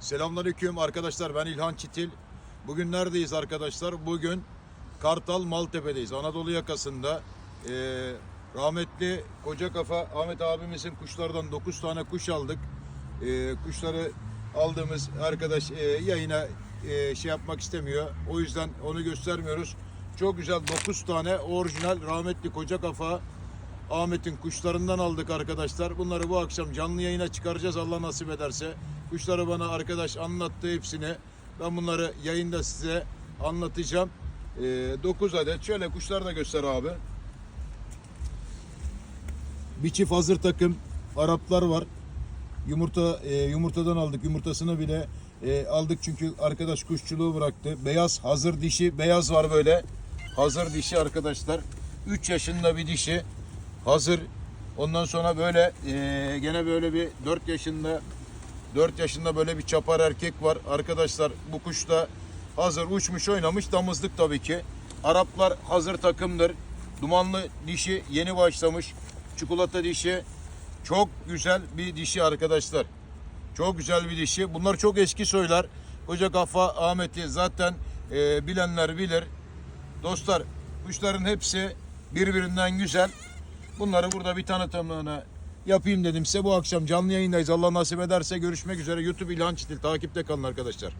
Selamünaleyküm arkadaşlar ben İlhan Çitil. Bugün neredeyiz arkadaşlar? Bugün Kartal Maltepe'deyiz. Anadolu yakasında Ee, rahmetli Koca Kafa Ahmet abimizin kuşlardan 9 tane kuş aldık. Ee, kuşları aldığımız arkadaş e, yayına e, şey yapmak istemiyor. O yüzden onu göstermiyoruz. Çok güzel 9 tane orijinal rahmetli Koca Kafa Ahmet'in kuşlarından aldık arkadaşlar. Bunları bu akşam canlı yayına çıkaracağız Allah nasip ederse. Kuşları bana arkadaş anlattı hepsini. Ben bunları yayında size anlatacağım. 9 adet. Şöyle kuşları da göster abi. Bir çift hazır takım Araplar var. Yumurta e, yumurtadan aldık. Yumurtasını bile e, aldık çünkü arkadaş kuşçuluğu bıraktı. Beyaz hazır dişi, beyaz var böyle. Hazır dişi arkadaşlar. 3 yaşında bir dişi. Hazır. Ondan sonra böyle e, gene böyle bir 4 yaşında 4 yaşında böyle bir çapar erkek var. Arkadaşlar bu kuş da hazır uçmuş oynamış damızlık tabii ki. Araplar hazır takımdır. Dumanlı dişi yeni başlamış. Çikolata dişi. Çok güzel bir dişi arkadaşlar. Çok güzel bir dişi. Bunlar çok eski soylar. Koca Kafa Ahmet'i zaten e, bilenler bilir. Dostlar kuşların hepsi birbirinden güzel. Bunları burada bir tanıtımını yapayım dedim size. Bu akşam canlı yayındayız. Allah nasip ederse görüşmek üzere. YouTube İlhan Çitil takipte kalın arkadaşlar.